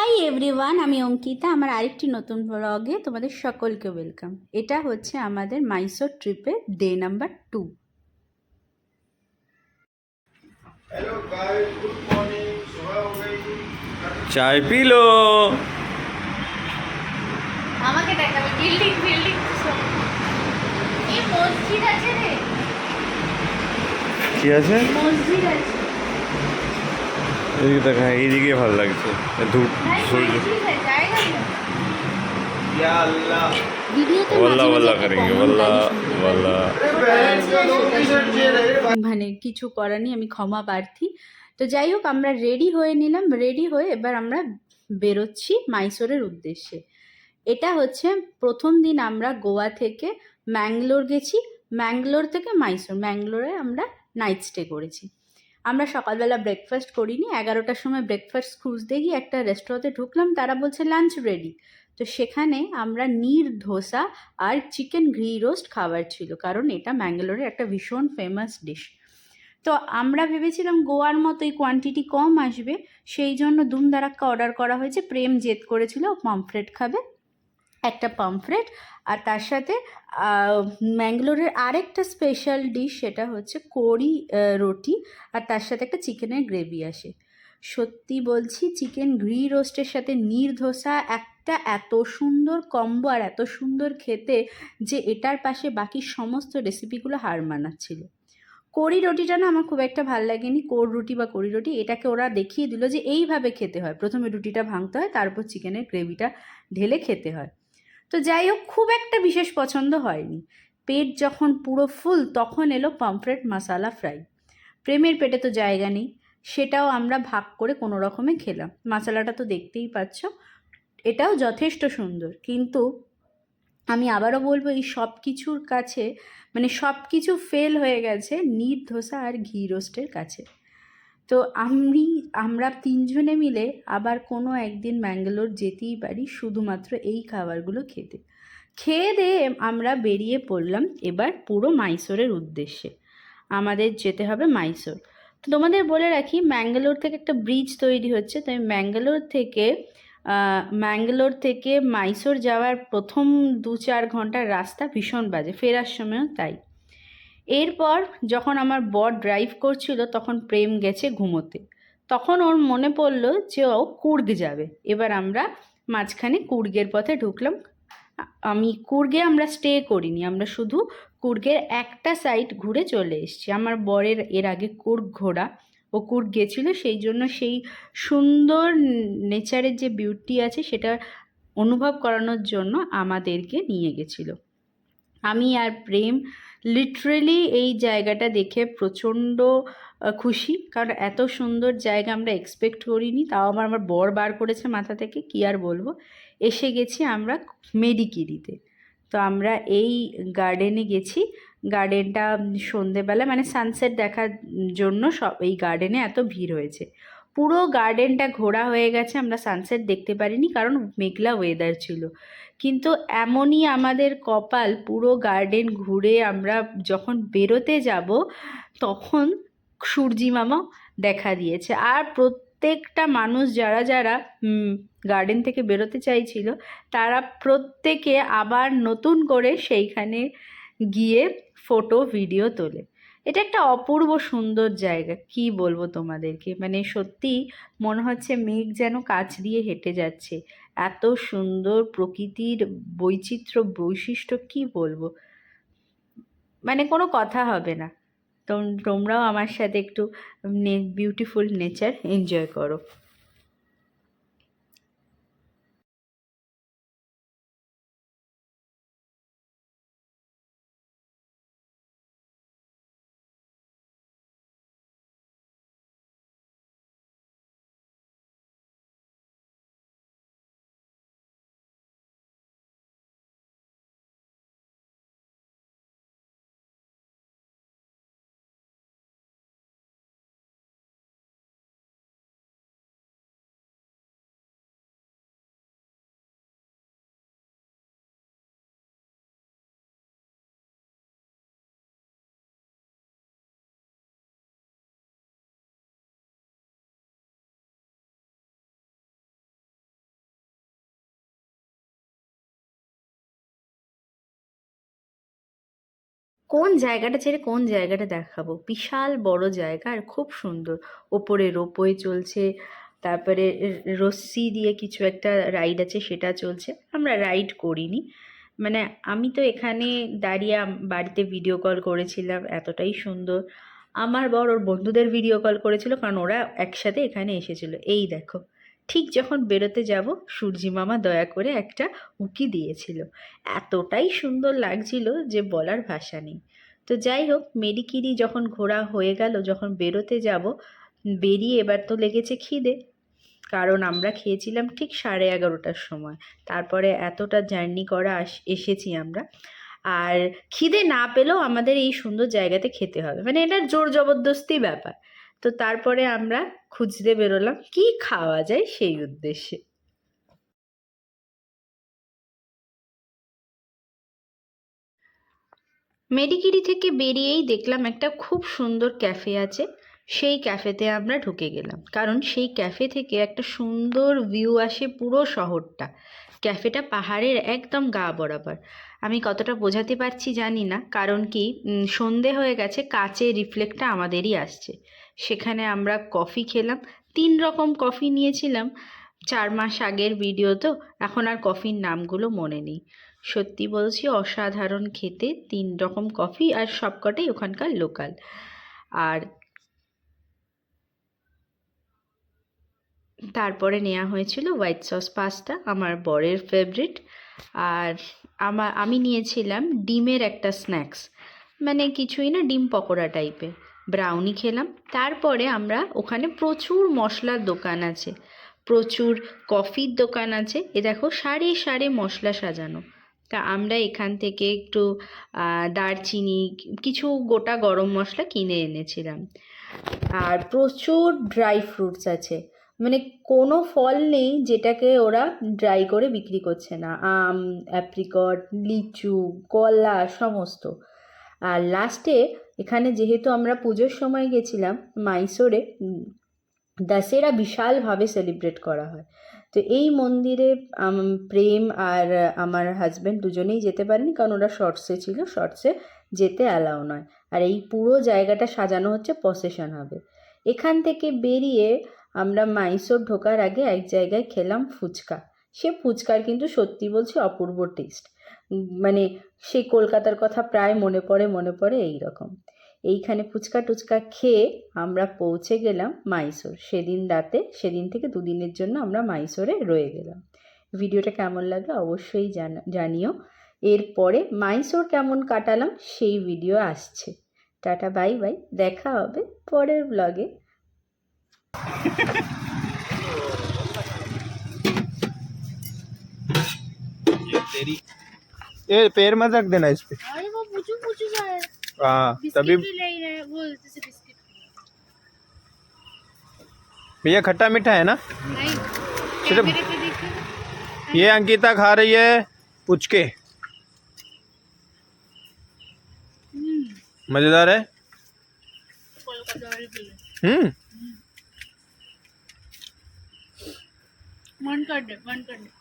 Hi everyone আমি অঙ্কিতা। আমার আরেকটি নতুন ব্লগে তোমাদের সকলকে ওয়েলকাম এটা হচ্ছে আমাদের মাইসোর ট্রিপে ডে নাম্বার টু চাই পিলো আমাকে দেখাবে বিল্ডিং বিল্ডিং মসজিদ আছে রে। কি আছে? মসজিদ আছে। এদিকে এইদিকে ভালো লাগছে। ধূপ, সূর্য। মানে কিছু করার নেই, আমি ক্ষমা প্রার্থী। তো যাই হোক, আমরা রেডি হয়ে নিলাম রেডি হয়ে এবার আমরা বেরোচ্ছি মাইসোরের উদ্দেশ্যে। এটা হচ্ছে প্রথম দিন আমরা গোয়া থেকে ম্যাঙ্গলোর গেছি। ম্যাঙ্গলোর থেকে মাইসোর, ম্যাঙ্গলোরে আমরা নাইট স্টে করেছি। আমরা সকালবেলা ব্রেকফাস্ট করিনি, এগারোটার সময় ব্রেকফাস্ট খুঁজতে গিয়ে একটা রেস্টুরেন্টে ঢুকলাম, তারা বলছে লাঞ্চ রেডি তো সেখানে আমরা নীর, ধোসা আর চিকেন ঘি রোস্ট খাবার ছিল, কারণ এটা ম্যাঙ্গালোরের একটা ভীষণ ফেমাস ডিশ তো আমরা ভেবেছিলাম গোয়ার মতো এই কোয়ান্টিটি কম আসবে, সেই জন্য দুম দুমদারাক্কা অর্ডার করা হয়েছে প্রেম জেদ করেছিল, পামফ্রেট খাবে। একটা পামফ্রেট আর তার সাথে ম্যাঙ্গালোরের আরেকটা স্পেশাল ডিশ সেটা হচ্ছে কড়ি রুটি আর তার সাথে একটা চিকেনের গ্রেভি আসে। সত্যি বলছি, চিকেন ঘি রোস্টের সাথে নীর ধোসা একটা এত সুন্দর কম্বো আর এত সুন্দর খেতে যে এটার পাশে বাকি সমস্ত রেসিপিগুলো হার মানাচ্ছিল। কড়ি রুটিটা না আমার খুব একটা ভালো লাগেনি, কোর রুটি বা কড়ি রুটি এটাকে ওরা দেখিয়ে দিল যে এইভাবে খেতে হয়। প্রথমে রুটিটা ভাঙতে হয়, তারপর চিকেনের গ্রেভিটা ঢেলে খেতে হয়। তো যাই হোক, খুব একটা বিশেষ পছন্দ হয়নি। পেট যখন পুরো ফুল, তখন এলো পামফ্রেট মশালা ফ্রাই। প্রেমের পেটে তো জায়গা নেই, সেটাও আমরা ভাগ করে কোনো রকমে খেলাম। মশালাটা তো দেখতেই পাচ্ছ, এটাও যথেষ্ট সুন্দর। কিন্তু আমি আবারও বলব, এই সব কিছুর কাছে মানে সব কিছু ফেল হয়ে গেছে নির ধোসা আর ঘি রোস্টের কাছে। তো আমি, আমরা তিনজনে মিলে আবার কোনো একদিন ম্যাঙ্গালোর যেতেই পারি শুধুমাত্র এই খাবারগুলো খেতে। খেয়ে দিয়ে আমরা বেরিয়ে পড়লাম এবার পুরো মাইসোরের উদ্দেশ্যে। আমাদের যেতে হবে মাইসোর। তো তোমাদের বলে রাখি, ম্যাঙ্গালোর থেকে একটা ব্রিজ তৈরি হচ্ছে, তাই ম্যাঙ্গালোর থেকে ম্যাঙ্গালোর থেকে মাইসোর যাওয়ার প্রথম দু চার ঘণ্টার রাস্তা ভীষণ বাজে, ফেরার সময়ও তাই। এরপর যখন আমার বর ড্রাইভ করছিল, তখন প্রেম গেছে ঘুমোতে। তখন ওর মনে পড়ল যে ও কুর্গ যাবে। এবার আমরা মাঝখানে কুর্গের পথে ঢুকলাম। আমি কুর্গে আমরা স্টে করিনি, আমরা শুধু কুর্গের একটা সাইড ঘুরে চলে এসেছি। আমার বরের এর আগে কুর্গ ঘোরা ও কুর্গ গেছিল, সেই জন্য সেই সুন্দর নেচারের যে বিউটি আছে, সেটা অনুভব করানোর জন্য আমাদেরকে নিয়ে গেছিল। আমি আর প্রেম লিটারেলি এই জায়গাটা দেখে প্রচণ্ড খুশি। কারণ এত সুন্দর জায়গা আমরা এক্সপেক্ট করিনি, তাও আমার আমার বর বার করেছে মাথা থেকে, কি আর বলব? এসে গেছি আমরা মেডিকিরিতে তো আমরা এই গার্ডেনে গেছি। গার্ডেনটা সন্ধেবেলা মানে সানসেট দেখার জন্য সব, এই গার্ডেনে এত ভিড় হয়েছে। পুরো গার্ডেনটা ঘোরা হয়ে গেছে, আমরা সানসেট দেখতে পারিনি কারণ মেঘলা ওয়েদার ছিল। কিন্তু এমনই আমাদের কপাল পুরো গার্ডেন ঘুরে আমরা যখন বেরোতে যাব, তখন সূর্যি মামা দেখা দিয়েছে। আর প্রত্যেকটা মানুষ যারা যারা গার্ডেন থেকে বেরোতে চাইছিল, তারা প্রত্যেকে আবার নতুন করে সেইখানে গিয়ে ফটো ভিডিও তোলে। এটা একটা অপূর্ব সুন্দর জায়গা, কি বলব তোমাদেরকে? মানে সত্যি মনে হচ্ছে মেঘ যেন কাছ দিয়ে হেঁটে যাচ্ছে। এত সুন্দর প্রকৃতির বৈচিত্র্য বৈশিষ্ট্য, কি বলব? মানে কোনো কথা হবে না। তোম- তোমরাও আমার সাথে একটু বিউটিফুল নেচার এনজয় করো। কোন জায়গাটা ছেড়ে কোন জায়গাটা দেখাবো? বিশাল বড় জায়গা আর খুব সুন্দর। ওপরে রোপওয়ে চলছে, তারপরে র- রশ্মি দিয়ে কিছু একটা রাইড আছে, সেটা চলছে। আমরা রাইড করিনি। মানে আমি তো এখানে দাঁড়িয়ে বাড়িতে ভিডিও কল করেছিলাম, এতটাই সুন্দর। আমার বর ওর বন্ধুদের ভিডিও কল করেছিল, কারণ ওরা একসাথে এখানে এসেছিল। এই দেখো। ঠিক যখন বেরোতে যাব, সূর্যি মামা দয়া করে একটা উকি দিয়েছিল। এতটাই সুন্দর লাগছিল যে বলার ভাষা নেই। তো যাই হোক, মেডিকিরি যখন ঘোরা হয়ে গেল, যখন বেরোতে যাব, বেরিয়ে এবার তো লেগেছে খিদে। কারণ আমরা খেয়েছিলাম ঠিক সাড়ে এগারোটার সময়। তারপরে এতটা জার্নি করা এসেছি আমরা। আর খিদে না পেলেও আমাদের এই সুন্দর জায়গাতে খেতে হবে। মানে এটা জোর জবরদস্তি ব্যাপার। তো তারপরে আমরা খুঁজতে বেরোলাম কি খাওয়া যায় সেই উদ্দেশ্যে। মেডিকিরি থেকে বেরিয়েই দেখলাম একটা খুব সুন্দর ক্যাফে আছে। সেই ক্যাফেতে আমরা ঢুকে গেলাম। কারণ সেই ক্যাফে থেকে একটা সুন্দর ভিউ আসে পুরো শহরটা। ক্যাফেটা পাহাড়ের একদম গা বরাবর। আমি কতটা বোঝাতে পারছি জানি না। কারণ কি সন্ধে হয়ে গেছে, কাচের রিফ্লেক্টটা আমাদেরই আসছে। সেখানে আমরা কফি খেলাম। তিন রকম কফি নিয়েছিলাম। চার মাস আগের ভিডিও তো, এখন আর কফির নামগুলো মনে নেই। সত্যি বলছি, অসাধারণ খেতে। তিন রকম কফি আর সবকটাই ওখানকার লোকাল আর তারপরে নেওয়া হয়েছিল হোয়াইট সস পাস্তা আমার বরের ফেভারিট আর আমার আমি নিয়েছিলাম ডিমের একটা স্ন্যাক্স মানে কিছুই না, ডিম পকোড়া টাইপের ব্রাউনি খেলাম। তারপরে আমরা ওখানে প্রচুর মশলার দোকান আছে। প্রচুর কফির দোকান আছে। এ দেখো সারি সারি মশলা সাজানো। তা আমরা এখান থেকে একটু দারচিনি, কিছু গোটা গরম মশলা কিনে এনেছিলাম। আর প্রচুর ড্রাই ফ্রুটস আছে। মানে কোনো ফল নেই যেটাকে ওরা ড্রাই করে বিক্রি করছে না। আম অ্যাপ্রিকট লিচু, কলা, সমস্ত। আর লাস্টে এখানে যেহেতু আমরা পুজোর সময় গেছিলাম মাইসোরে দশেরা বিশালভাবে সেলিব্রেট করা হয়। তো এই মন্দিরে প্রেম আর আমার হাজব্যান্ড দুজনেই যেতে পারেনি কারণ ওরা শর্টসে ছিল শর্টসে যেতে অ্যালাউ নয়। আর এই পুরো জায়গাটা সাজানো হচ্ছে পসেশন হবে। এখান থেকে বেরিয়ে আমরা মাইসোর ঢোকার আগে এক জায়গায় খেলাম ফুচকা। সে ফুচকার কিন্তু সত্যি বলছি অপূর্ব টেস্ট মানে সেই কলকাতার কথা প্রায় মনে পড়ে মনে পড়ে এই রকম এইখানে ফুচকা টুচকা খেয়ে আমরা পৌঁছে গেলাম মাইসোর। সেদিন রাতে, সেদিন থেকে দুদিনের জন্য আমরা মাইসোরে রয়ে গেলাম। ভিডিওটা কেমন লাগল অবশ্যই জানা, জানিও। এরপরে মাইসোর কেমন কাটালাম সেই ভিডিও আসছে। Tata, bye bye. দেখা হবে পরের ব্লগে ये पैर मत रख देना इस पे। हाँ। तभी भैया खट्टा मीठा है ना? नहीं ये अंकिता खा रही है पुचके। मज़ेदार है? हम्म। मन कर दे मन कर दे।